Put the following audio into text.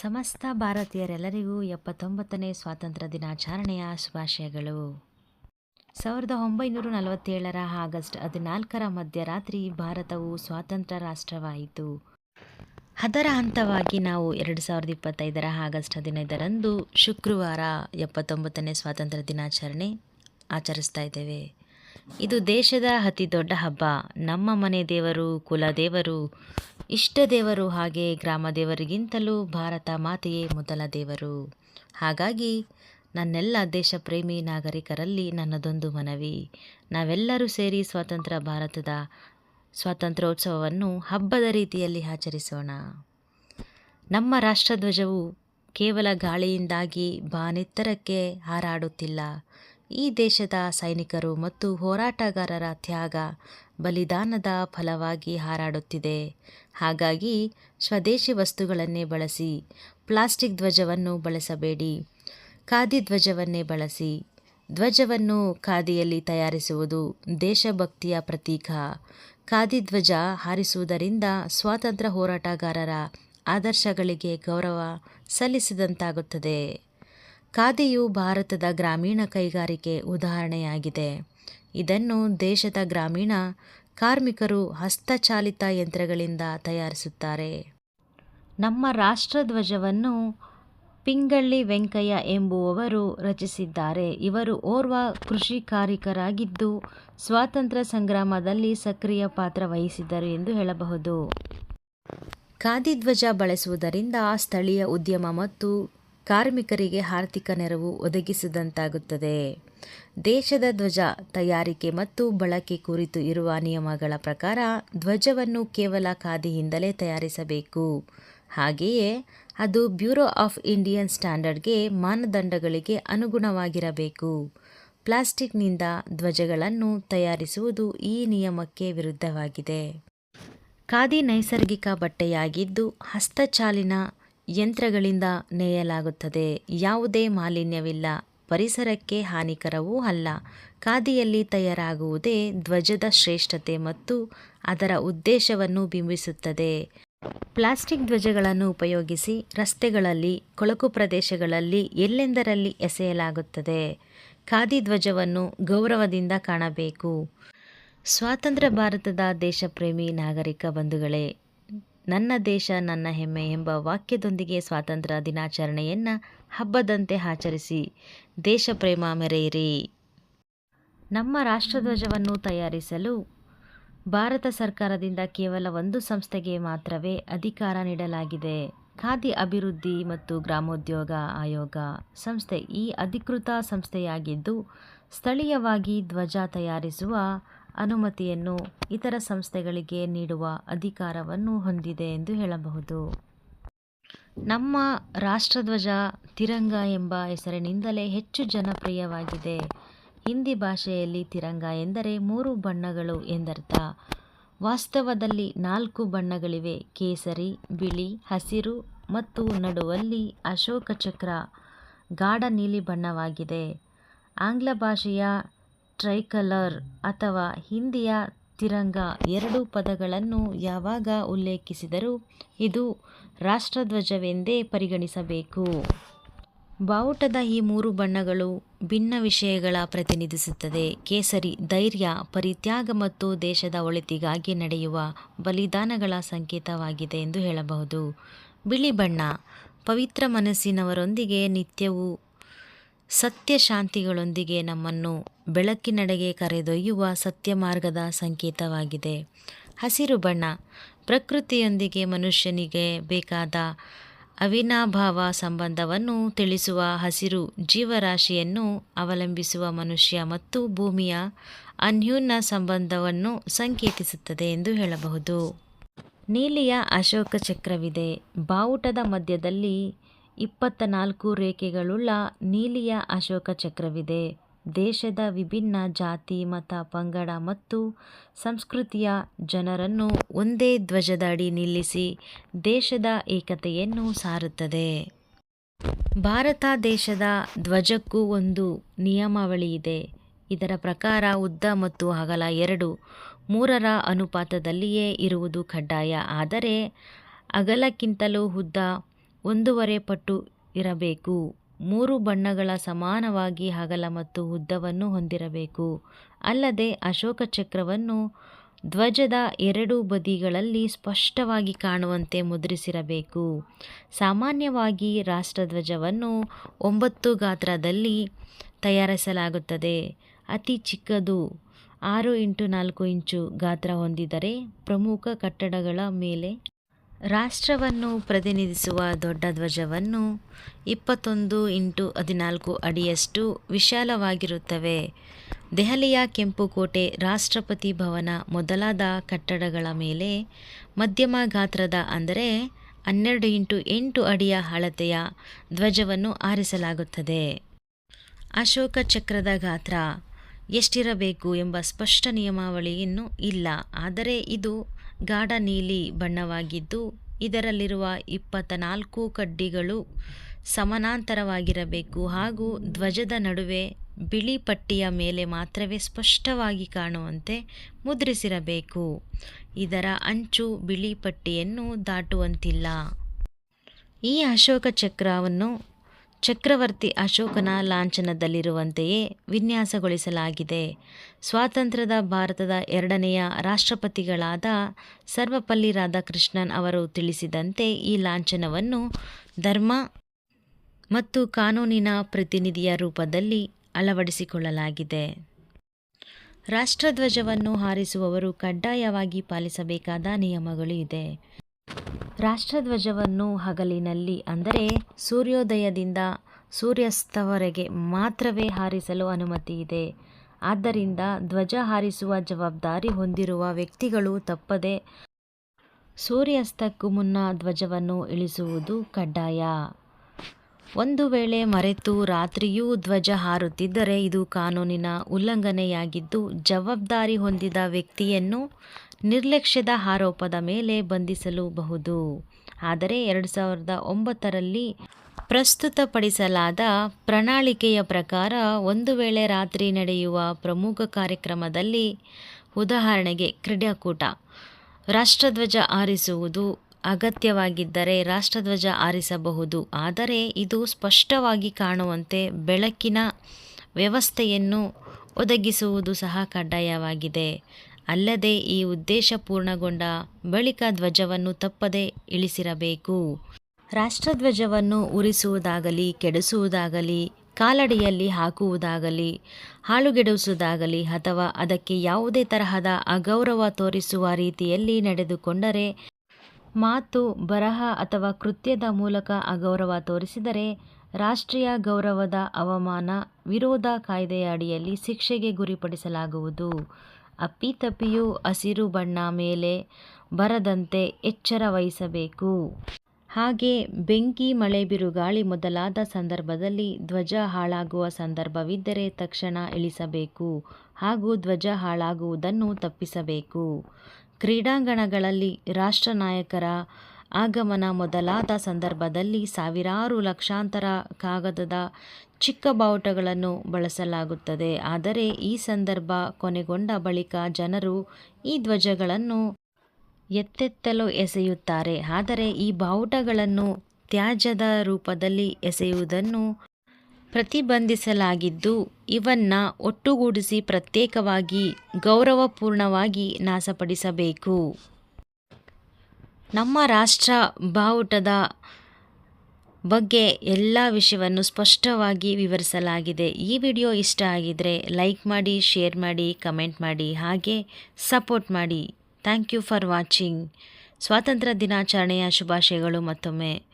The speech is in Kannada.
ಸಮಸ್ತ ಭಾರತೀಯರೆಲ್ಲರಿಗೂ ಎಪ್ಪತ್ತೊಂಬತ್ತನೇ ಸ್ವಾತಂತ್ರ್ಯ ದಿನಾಚರಣೆಯ ಶುಭಾಶಯಗಳು. ಸಾವಿರದ ಒಂಬೈನೂರ ನಲವತ್ತೇಳರ ಆಗಸ್ಟ್ ಹದಿನಾಲ್ಕರ ಮಧ್ಯರಾತ್ರಿ ಭಾರತವು ಸ್ವಾತಂತ್ರ್ಯ ರಾಷ್ಟ್ರವಾಯಿತು. ಅದರ ಹಂತವಾಗಿ ನಾವು ಎರಡು ಸಾವಿರದ ಇಪ್ಪತ್ತೈದರ ಆಗಸ್ಟ್ ಹದಿನೈದರಂದು ಶುಕ್ರವಾರ ಎಪ್ಪತ್ತೊಂಬತ್ತನೇ ಸ್ವಾತಂತ್ರ್ಯ ದಿನಾಚರಣೆ ಆಚರಿಸ್ತಾ ಇದ್ದೇವೆ. ಇದು ದೇಶದ ಅತಿ ದೊಡ್ಡ ಹಬ್ಬ. ನಮ್ಮ ಮನೆ ದೇವರು ಕುಲದೇವರು ಇಷ್ಟ ದೇವರು ಹಾಗೆ ಗ್ರಾಮ ದೇವರಿಗಿಂತಲೂ ಭಾರತ ಮಾತೆಯೇ ಮೊದಲ ದೇವರು. ಹಾಗಾಗಿ ನನ್ನೆಲ್ಲ ದೇಶ ಪ್ರೇಮಿ ನಾಗರಿಕರಲ್ಲಿ ನನ್ನದೊಂದು ಮನವಿ. ನಾವೆಲ್ಲರೂ ಸೇರಿ ಸ್ವತಂತ್ರ ಭಾರತದ ಸ್ವಾತಂತ್ರ್ಯೋತ್ಸವವನ್ನು ಹಬ್ಬದ ರೀತಿಯಲ್ಲಿ ಆಚರಿಸೋಣ. ನಮ್ಮ ರಾಷ್ಟ್ರಧ್ವಜವು ಕೇವಲ ಗಾಳಿಯಿಂದಾಗಿ ಬಾನೆತ್ತರಕ್ಕೆ ಹಾರಾಡುತ್ತಿಲ್ಲ. ಈ ದೇಶದ ಸೈನಿಕರು ಮತ್ತು ಹೋರಾಟಗಾರರ ತ್ಯಾಗ ಬಲಿದಾನದ ಫಲವಾಗಿ ಹಾರಾಡುತ್ತಿದೆ. ಹಾಗಾಗಿ ಸ್ವದೇಶಿ ವಸ್ತುಗಳನ್ನೇ ಬಳಸಿ, ಪ್ಲಾಸ್ಟಿಕ್ ಧ್ವಜವನ್ನು ಬಳಸಬೇಡಿ, ಖಾದಿ ಧ್ವಜವನ್ನೇ ಬಳಸಿ, ಧ್ವಜವನ್ನು ಖಾದಿಯಲ್ಲಿ ತಯಾರಿಸುವುದು ದೇಶಭಕ್ತಿಯ ಪ್ರತೀಕ. ಖಾದಿ ಧ್ವಜ ಹಾರಿಸುವುದರಿಂದ ಸ್ವಾತಂತ್ರ್ಯ ಹೋರಾಟಗಾರರ ಆದರ್ಶಗಳಿಗೆ ಗೌರವ ಸಲ್ಲಿಸಿದಂತಾಗುತ್ತದೆ. ಖಾದಿಯು ಭಾರತದ ಗ್ರಾಮೀಣ ಕೈಗಾರಿಕೆ ಉದಾಹರಣೆಯಾಗಿದೆ. ಇದನ್ನು ದೇಶದ ಗ್ರಾಮೀಣ ಕಾರ್ಮಿಕರು ಹಸ್ತಚಾಲಿತ ಯಂತ್ರಗಳಿಂದ ತಯಾರಿಸುತ್ತಾರೆ. ನಮ್ಮ ರಾಷ್ಟ್ರಧ್ವಜವನ್ನು ಪಿಂಗಳ್ಳಿ ವೆಂಕಯ್ಯ ಎಂಬುವವರು ರಚಿಸಿದ್ದಾರೆ. ಇವರು ಓರ್ವ ಕೃಷಿಕಾರಿಕರಾಗಿದ್ದು ಸ್ವಾತಂತ್ರ್ಯ ಸಂಗ್ರಾಮದಲ್ಲಿ ಸಕ್ರಿಯ ಪಾತ್ರ ವಹಿಸಿದ್ದರು ಎಂದು ಹೇಳಬಹುದು. ಖಾದಿ ಧ್ವಜ ಬಳಸುವುದರಿಂದ ಸ್ಥಳೀಯ ಉದ್ಯಮ ಮತ್ತು ಕಾರ್ಮಿಕರಿಗೆ ಆರ್ಥಿಕ ನೆರವು ಒದಗಿಸಿದಂತಾಗುತ್ತದೆ. ದೇಶದ ಧ್ವಜ ತಯಾರಿಕೆ ಮತ್ತು ಬಳಕೆ ಕುರಿತು ಇರುವ ನಿಯಮಗಳ ಪ್ರಕಾರ ಧ್ವಜವನ್ನು ಕೇವಲ ಖಾದಿಯಿಂದಲೇ ತಯಾರಿಸಬೇಕು. ಹಾಗೆಯೇ ಅದು ಬ್ಯೂರೋ ಆಫ್ ಇಂಡಿಯನ್ ಸ್ಟ್ಯಾಂಡರ್ಡ್ಗೆ ಮಾನದಂಡಗಳಿಗೆ ಅನುಗುಣವಾಗಿರಬೇಕು. ಪ್ಲಾಸ್ಟಿಕ್ನಿಂದ ಧ್ವಜಗಳನ್ನು ತಯಾರಿಸುವುದು ಈ ನಿಯಮಕ್ಕೆ ವಿರುದ್ಧವಾಗಿದೆ. ಖಾದಿ ನೈಸರ್ಗಿಕ ಬಟ್ಟೆಯಾಗಿದ್ದು, ಹಸ್ತಚಾಲಿನ ಯಂತ್ರಗಳಿಂದ ನೇಯಲಾಗುತ್ತದೆ. ಯಾವುದೇ ಮಾಲಿನ್ಯವಿಲ್ಲ. ಪರಿಸರಕ್ಕೆ ಹಾನಿಕರವೂ ಅಲ್ಲ. ಖಾದಿಯಲ್ಲಿ ತಯಾರಾಗುವುದೇ ಧ್ವಜದ ಶ್ರೇಷ್ಠತೆ ಮತ್ತು ಅದರ ಉದ್ದೇಶವನ್ನು ಬಿಂಬಿಸುತ್ತದೆ. ಪ್ಲಾಸ್ಟಿಕ್ ಧ್ವಜಗಳನ್ನು ಉಪಯೋಗಿಸಿ ರಸ್ತೆಗಳಲ್ಲಿ, ಕೊಳಕು ಪ್ರದೇಶಗಳಲ್ಲಿ ಎಲ್ಲೆಂದರಲ್ಲಿ ಎಸೆಯಲಾಗುತ್ತದೆ. ಖಾದಿ ಧ್ವಜವನ್ನು ಗೌರವದಿಂದ ಕಾಣಬೇಕು. ಸ್ವಾತಂತ್ರ್ಯ ಭಾರತದ ದೇಶಪ್ರೇಮಿ ನಾಗರಿಕ ಬಂಧುಗಳೇ ನನ್ನ ದೇಶ, ನನ್ನ ಹೆಮ್ಮೆ ಎಂಬ ವಾಕ್ಯದೊಂದಿಗೆ ಸ್ವಾತಂತ್ರ್ಯ ದಿನಾಚರಣೆಯನ್ನು ಹಬ್ಬದಂತೆ ಆಚರಿಸಿ. ದೇಶ ಪ್ರೇಮ ಮೆರೆಯಿರಿ. ನಮ್ಮ ರಾಷ್ಟ್ರಧ್ವಜವನ್ನು ತಯಾರಿಸಲು ಭಾರತ ಸರ್ಕಾರದಿಂದ ಕೇವಲ ಒಂದು ಸಂಸ್ಥೆಗೆ ಮಾತ್ರವೇ ಅಧಿಕಾರ ನೀಡಲಾಗಿದೆ. ಖಾದಿ ಅಭಿವೃದ್ಧಿ ಮತ್ತು ಗ್ರಾಮೋದ್ಯೋಗ ಆಯೋಗ ಸಂಸ್ಥೆ ಈ ಅಧಿಕೃತ ಸಂಸ್ಥೆಯಾಗಿದ್ದು, ಸ್ಥಳೀಯವಾಗಿ ಧ್ವಜ ತಯಾರಿಸುವ ಅನುಮತಿಯನ್ನು ಇತರ ಸಂಸ್ಥೆಗಳಿಗೆ ನೀಡುವ ಅಧಿಕಾರವನ್ನು ಹೊಂದಿದೆ ಎಂದು ಹೇಳಬಹುದು. ನಮ್ಮ ರಾಷ್ಟ್ರಧ್ವಜ ತಿರಂಗ ಎಂಬ ಹೆಸರಿನಿಂದಲೇ ಹೆಚ್ಚು ಜನಪ್ರಿಯವಾಗಿದೆ. ಹಿಂದಿ ಭಾಷೆಯಲ್ಲಿ ತಿರಂಗ ಎಂದರೆ ಮೂರು ಬಣ್ಣಗಳು ಎಂದರ್ಥ. ವಾಸ್ತವದಲ್ಲಿ ನಾಲ್ಕು ಬಣ್ಣಗಳಿವೆ. ಕೇಸರಿ, ಬಿಳಿ, ಹಸಿರು ಮತ್ತು ನಡುವಲ್ಲಿ ಅಶೋಕ ಚಕ್ರ ಗಾಢ ನೀಲಿ ಬಣ್ಣವಾಗಿದೆ. ಆಂಗ್ಲ ಭಾಷೆಯ ಟ್ರೈಕಲರ್ ಅಥವಾ ಹಿಂದಿಯ ತಿರಂಗ ಎರಡು ಪದಗಳನ್ನು ಯಾವಾಗ ಉಲ್ಲೇಖಿಸಿದರೂ ಇದು ರಾಷ್ಟ್ರಧ್ವಜವೆಂದೇ ಪರಿಗಣಿಸಬೇಕು. ಬಾವುಟದ ಈ ಮೂರು ಬಣ್ಣಗಳು ಭಿನ್ನ ವಿಷಯಗಳ ಪ್ರತಿನಿಧಿಸುತ್ತದೆ. ಕೇಸರಿ ಧೈರ್ಯ, ಪರಿತ್ಯಾಗ ಮತ್ತು ದೇಶದ ಒಳಿತಿಗಾಗಿ ನಡೆಯುವ ಬಲಿದಾನಗಳ ಸಂಕೇತವಾಗಿದೆ ಎಂದು ಹೇಳಬಹುದು. ಬಿಳಿ ಬಣ್ಣ, ಪವಿತ್ರ ಮನಸ್ಸಿನವರೊಂದಿಗೆ ನಿತ್ಯವೂ ಸತ್ಯ ಶಾಂತಿಗಳೊಂದಿಗೆ ನಮ್ಮನ್ನು ಬೆಳಕಿನಡೆಗೆ ಕರೆದೊಯ್ಯುವ ಸತ್ಯ ಮಾರ್ಗದ ಸಂಕೇತವಾಗಿದೆ. ಹಸಿರು ಬಣ್ಣ. ಪ್ರಕೃತಿಯೊಂದಿಗೆ ಮನುಷ್ಯನಿಗೆ ಬೇಕಾದ ಅವಿನಾಭಾವ ಸಂಬಂಧವನ್ನು ತಿಳಿಸುವ ಹಸಿರು ಜೀವರಾಶಿಯನ್ನು ಅವಲಂಬಿಸುವ ಮನುಷ್ಯ ಮತ್ತು ಭೂಮಿಯ ಅನ್ಯೂನ್ಯ ಸಂಬಂಧವನ್ನು ಸಂಕೇತಿಸುತ್ತದೆ ಎಂದು ಹೇಳಬಹುದು. ನೀಲಿಯ ಅಶೋಕ ಚಕ್ರವಿದೆ. ಬಾವುಟದ ಮಧ್ಯದಲ್ಲಿ ಇಪ್ಪತ್ತ ನಾಲ್ಕು ರೇಖೆಗಳುಳ್ಳ ನೀಲಿಯ ಅಶೋಕ ಚಕ್ರವಿದೆ. ದೇಶದ ವಿಭಿನ್ನ ಜಾತಿ, ಮತ, ಪಂಗಡ ಮತ್ತು ಸಂಸ್ಕೃತಿಯ ಜನರನ್ನು ಒಂದೇ ಧ್ವಜದ ಅಡಿ ನಿಲ್ಲಿಸಿ ದೇಶದ ಏಕತೆಯನ್ನು ಸಾರುತ್ತದೆ. ಭಾರತ ದೇಶದ ಧ್ವಜಕ್ಕೂ ಒಂದು ನಿಯಮಾವಳಿ ಇದೆ. ಇದರ ಪ್ರಕಾರ ಉದ್ದ ಮತ್ತು ಅಗಲ ಎರಡು ಮೂರರ ಅನುಪಾತದಲ್ಲಿಯೇ ಇರುವುದು ಕಡ್ಡಾಯ. ಆದರೆ ಅಗಲಕ್ಕಿಂತಲೂ ಉದ್ದ ಒಂದೂವರೆ ಪಟ್ಟು ಇರಬೇಕು. ಮೂರು ಬಣ್ಣಗಳ ಸಮಾನವಾಗಿ ಅಗಲ ಮತ್ತು ಉದ್ದವನ್ನು ಹೊಂದಿರಬೇಕು. ಅಲ್ಲದೆ ಅಶೋಕ ಚಕ್ರವನ್ನು ಧ್ವಜದ ಎರಡು ಬದಿಗಳಲ್ಲಿ ಸ್ಪಷ್ಟವಾಗಿ ಕಾಣುವಂತೆ ಮುದ್ರಿಸಿರಬೇಕು. ಸಾಮಾನ್ಯವಾಗಿ ರಾಷ್ಟ್ರಧ್ವಜವನ್ನು ಒಂಬತ್ತು ಗಾತ್ರದಲ್ಲಿ ತಯಾರಿಸಲಾಗುತ್ತದೆ. ಅತಿ ಚಿಕ್ಕದು ಆರು ಇಂಟು ನಾಲ್ಕು ಇಂಚು ಗಾತ್ರ ಹೊಂದಿದರೆ ಪ್ರಮುಖ ಕಟ್ಟಡಗಳ ಮೇಲೆ ರಾಷ್ಟ್ರವನ್ನು ಪ್ರತಿನಿಧಿಸುವ ದೊಡ್ಡ ಧ್ವಜವನ್ನು ಇಪ್ಪತ್ತೊಂದು ಇಂಟು ಹದಿನಾಲ್ಕು ಅಡಿಯಷ್ಟು ವಿಶಾಲವಾಗಿರುತ್ತವೆ. ದೆಹಲಿಯ ಕೆಂಪುಕೋಟೆ ರಾಷ್ಟ್ರಪತಿ ಭವನ ಮೊದಲಾದ ಕಟ್ಟಡಗಳ ಮೇಲೆ ಮಧ್ಯಮ ಗಾತ್ರದ ಅಂದರೆ ಹನ್ನೆರಡು ಇಂಟು ಎಂಟು ಅಡಿಯ ಅಳತೆಯ ಧ್ವಜವನ್ನು ಆರಿಸಲಾಗುತ್ತದೆ ಅಶೋಕ ಚಕ್ರದ ಗಾತ್ರ ಎಷ್ಟಿರಬೇಕು ಎಂಬ ಸ್ಪಷ್ಟ ನಿಯಮಾವಳಿಯನ್ನು ಇಲ್ಲ. ಆದರೆ ಇದು ಗಾಢ ನೀಲಿ ಬಣ್ಣವಾಗಿದ್ದು, ಇದರಲ್ಲಿರುವ ಇಪ್ಪತ್ತ ನಾಲ್ಕು ಕಡ್ಡಿಗಳು ಸಮಾನಾಂತರವಾಗಿರಬೇಕು ಹಾಗೂ ಧ್ವಜದ ನಡುವೆ ಬಿಳಿ ಪಟ್ಟಿಯ ಮೇಲೆ ಮಾತ್ರವೇ ಸ್ಪಷ್ಟವಾಗಿ ಕಾಣುವಂತೆ ಮುದ್ರಿಸಿರಬೇಕು. ಇದರ ಅಂಚು ಬಿಳಿ ಪಟ್ಟಿಯನ್ನು ದಾಟುವಂತಿಲ್ಲ. ಈ ಅಶೋಕ ಚಕ್ರವನ್ನು ಚಕ್ರವರ್ತಿ ಅಶೋಕನ ಲಾಂಛನದಲ್ಲಿರುವಂತೆಯೇ ವಿನ್ಯಾಸಗೊಳಿಸಲಾಗಿದೆ. ಸ್ವಾತಂತ್ರ್ಯದ ಭಾರತದ ಎರಡನೆಯ ರಾಷ್ಟ್ರಪತಿಗಳಾದ ಸರ್ವಪಲ್ಲಿ ರಾಧಾಕೃಷ್ಣನ್ ಅವರು ತಿಳಿಸಿದಂತೆ ಈ ಲಾಂಛನವನ್ನು ಧರ್ಮ ಮತ್ತು ಕಾನೂನಿನ ಪ್ರತಿನಿಧಿಯ ರೂಪದಲ್ಲಿ ಅಳವಡಿಸಿಕೊಳ್ಳಲಾಗಿದೆ. ರಾಷ್ಟ್ರಧ್ವಜವನ್ನು ಹಾರಿಸುವವರು ಕಡ್ಡಾಯವಾಗಿ ಪಾಲಿಸಬೇಕಾದ ನಿಯಮಗಳು ಇದೆ. ರಾಷ್ಟ್ರಧ್ವಜವನ್ನು ಹಗಲಿನಲ್ಲಿ ಅಂದರೆ ಸೂರ್ಯೋದಯದಿಂದ ಸೂರ್ಯಾಸ್ತವರೆಗೆ ಮಾತ್ರವೇ ಹಾರಿಸಲು ಅನುಮತಿ ಇದೆ. ಆದ್ದರಿಂದ ಧ್ವಜ ಹಾರಿಸುವ ಜವಾಬ್ದಾರಿ ಹೊಂದಿರುವ ವ್ಯಕ್ತಿಗಳು ತಪ್ಪದೆ ಸೂರ್ಯಾಸ್ತಕ್ಕೂ ಮುನ್ನ ಧ್ವಜವನ್ನು ಇಳಿಸುವುದು ಕಡ್ಡಾಯ. ಒಂದು ವೇಳೆ ಮರೆತು ರಾತ್ರಿಯೂ ಧ್ವಜ ಹಾರುತ್ತಿದ್ದರೆ ಇದು ಕಾನೂನಿನ ಉಲ್ಲಂಘನೆಯಾಗಿದ್ದು ಜವಾಬ್ದಾರಿ ಹೊಂದಿದ ವ್ಯಕ್ತಿಯನ್ನು ನಿರ್ಲಕ್ಷ್ಯದ ಆರೋಪದ ಮೇಲೆ ಬಂಧಿಸಲೂಬಹುದು. ಆದರೆ ಎರಡು ಸಾವಿರದ ಒಂಬತ್ತರಲ್ಲಿ ಪ್ರಸ್ತುತಪಡಿಸಲಾದ ಪ್ರಣಾಳಿಕೆಯ ಪ್ರಕಾರ ಒಂದು ವೇಳೆ ರಾತ್ರಿ ನಡೆಯುವ ಪ್ರಮುಖ ಕಾರ್ಯಕ್ರಮದಲ್ಲಿ ಉದಾಹರಣೆಗೆ ಕ್ರೀಡಾಕೂಟ, ರಾಷ್ಟ್ರಧ್ವಜ ಆರಿಸುವುದು ಅಗತ್ಯವಾಗಿದ್ದರೆ ರಾಷ್ಟ್ರಧ್ವಜ ಆರಿಸಬಹುದು ಆದರೆ ಇದು ಸ್ಪಷ್ಟವಾಗಿ ಕಾಣುವಂತೆ ಬೆಳಕಿನ ವ್ಯವಸ್ಥೆಯನ್ನು ಒದಗಿಸುವುದು ಸಹ ಕಡ್ಡಾಯವಾಗಿದೆ. ಅಲ್ಲದೆ ಈ ಉದ್ದೇಶ ಪೂರ್ಣಗೊಂಡ ಬಳಿಕ ಧ್ವಜವನ್ನು ತಪ್ಪದೆ ಇಳಿಸಿರಬೇಕು. ರಾಷ್ಟ್ರಧ್ವಜವನ್ನು ಉರಿಸುವುದಾಗಲಿ, ಕೆಡಿಸುವುದಾಗಲಿ, ಕಾಲಡಿಯಲ್ಲಿ ಹಾಕುವುದಾಗಲಿ ಹಾಳುಗೆಡಿಸುವುದಾಗಲಿ ಅಥವಾ ಅದಕ್ಕೆ ಯಾವುದೇ ತರಹದ ಅಗೌರವ ತೋರಿಸುವ ರೀತಿಯಲ್ಲಿ ನಡೆದುಕೊಂಡರೆ, ಮಾತು, ಬರಹ ಅಥವಾ ಕೃತ್ಯದ ಮೂಲಕ ಅಗೌರವ ತೋರಿಸಿದರೆ ರಾಷ್ಟ್ರೀಯ ಗೌರವದ ಅವಮಾನ ವಿರೋಧ ಕಾಯ್ದೆಯ ಅಡಿಯಲ್ಲಿ ಶಿಕ್ಷೆಗೆ ಗುರಿಪಡಿಸಲಾಗುವುದು. ಅಪ್ಪಿತಪ್ಪಿಯೂ ಹಸಿರು ಬಣ್ಣ ಮೇಲೆ ಬರದಂತೆ ಎಚ್ಚರ ವಹಿಸಬೇಕು. ಹಾಗೆ ಬೆಂಕಿ, ಮಳೆ, ಬಿರುಗಾಳಿ ಮೊದಲಾದ ಸಂದರ್ಭದಲ್ಲಿ ಧ್ವಜ ಹಾಳಾಗುವ ಸಂದರ್ಭವಿದ್ದರೆ ತಕ್ಷಣ ಇಳಿಸಬೇಕು. ಹಾಗೂ ಧ್ವಜ ಹಾಳಾಗುವುದನ್ನು ತಪ್ಪಿಸಬೇಕು. ಕ್ರೀಡಾಂಗಣಗಳಲ್ಲಿ ರಾಷ್ಟ್ರ ನಾಯಕರ ಆಗಮನ ಮೊದಲಾದ ಸಂದರ್ಭದಲ್ಲಿ ಸಾವಿರಾರು ಲಕ್ಷಾಂತರ ಕಾಗದದ ಚಿಕ್ಕ ಬಾವುಟಗಳನ್ನು ಬಳಸಲಾಗುತ್ತದೆ. ಆದರೆ ಈ ಸಂದರ್ಭ ಕೊನೆಗೊಂಡ ಬಳಿಕ ಜನರು ಈ ಧ್ವಜಗಳನ್ನು ಎತ್ತೆತ್ತಲು ಎಸೆಯುತ್ತಾರೆ. ಆದರೆ ಈ ಬಾವುಟಗಳನ್ನು ತ್ಯಾಜ್ಯದ ರೂಪದಲ್ಲಿ ಎಸೆಯುವುದನ್ನು ಪ್ರತಿಬಂಧಿಸಲಾಗಿದ್ದು, ಇವನ್ನ ಒಟ್ಟುಗೂಡಿಸಿ ಪ್ರತ್ಯೇಕವಾಗಿ ಗೌರವಪೂರ್ಣವಾಗಿ ನಾಶಪಡಿಸಬೇಕು. ನಮ್ಮ ರಾಷ್ಟ್ರ ಬಾವುಟದ ಬಗ್ಗೆ ಎಲ್ಲ ವಿಷಯವನ್ನು ಸ್ಪಷ್ಟವಾಗಿ ವಿವರಿಸಲಾಗಿದೆ. ಈ ವಿಡಿಯೋ ಇಷ್ಟ ಆಗಿದರೆ ಲೈಕ್ ಮಾಡಿ, ಶೇರ್ ಮಾಡಿ, ಕಮೆಂಟ್ ಮಾಡಿ, ಹಾಗೆ ಸಪೋರ್ಟ್ ಮಾಡಿ. Thank you for watching. ಸ್ವಾತಂತ್ರ್ಯ ದಿನಾಚರಣೆಯ ಶುಭಾಶಯಗಳು ಮತ್ತೊಮ್ಮೆ.